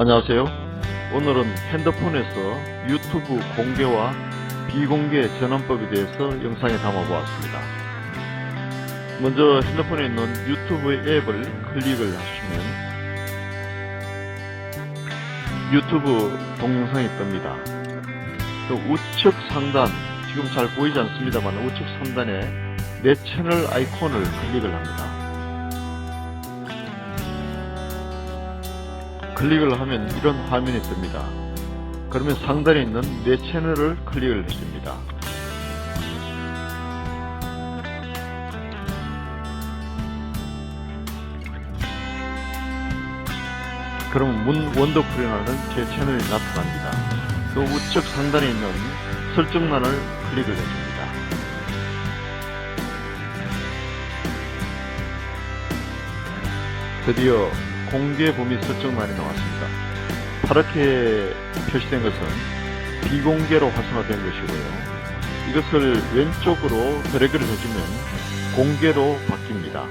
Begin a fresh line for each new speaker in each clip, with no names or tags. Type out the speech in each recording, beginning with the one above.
안녕하세요. 오늘은 핸드폰에서 유튜브 공개와 비공개 전환법에 대해서 영상에 담아보았습니다. 먼저 핸드폰에 있는 유튜브 앱을 클릭을 하시면 유튜브 동영상이 뜹니다. 또 우측 상단, 지금 잘 보이지 않습니다만 우측 상단에 내 채널 아이콘을 클릭을 합니다. 클릭을 하면 이런 화면이 뜹니다. 그러면 상단에 있는 내 채널을 클릭을 해줍니다. 그럼 문 원더풀이라는 제 채널이 나타납니다. 또 우측 상단에 있는 설정란을 클릭을 해줍니다. 드디어 공개 범위 설정란이 나왔습니다. 파랗게 표시된 것은 비공개로 활성화된 것이고요. 이것을 왼쪽으로 드래그를 해주면 공개로 바뀝니다.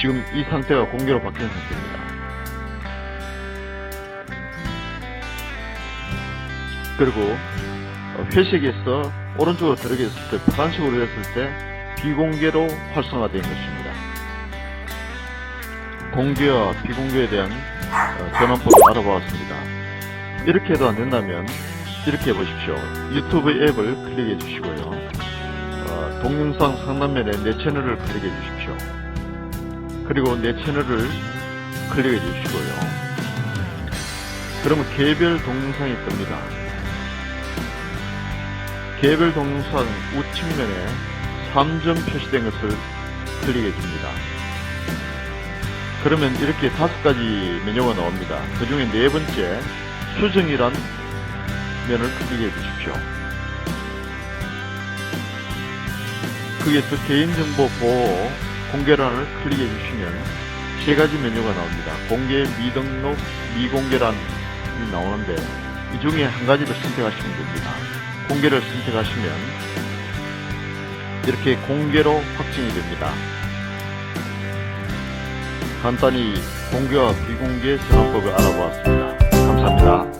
지금 이 상태가 공개로 바뀐 상태입니다. 그리고 어, 회색에서 오른쪽으로 들어갔을 때 파란색으로 됐을 때 비공개로 활성화된 것입니다. 공개와 비공개에 대한 어, 전환법을 알아보았습니다. 이렇게 해도 안 된다면 이렇게 해보십시오. 유튜브 앱을 클릭해 주시고요. 어, 동영상 상단면에 내 채널을 클릭해 주십시오. 그리고 내 채널을 클릭해 주시고요. 그러면 개별 동영상이 뜹니다. 개별 동영상 우측면에 3점 표시된 것을 클릭해 줍니다. 그러면 이렇게 다섯 가지 메뉴가 나옵니다. 그 중에 네 번째 수정이란 면을 클릭해 주십시오. 거기에서 개인정보 보호 공개란을 클릭해 주시면 세 가지 메뉴가 나옵니다. 공개, 미등록, 미공개란이 나오는데 이 중에 한 가지를 선택하시면 됩니다. 공개를 선택하시면 이렇게 공개로 확정이 됩니다. 간단히 공개와 비공개 전환법을 알아보았습니다. 감사합니다.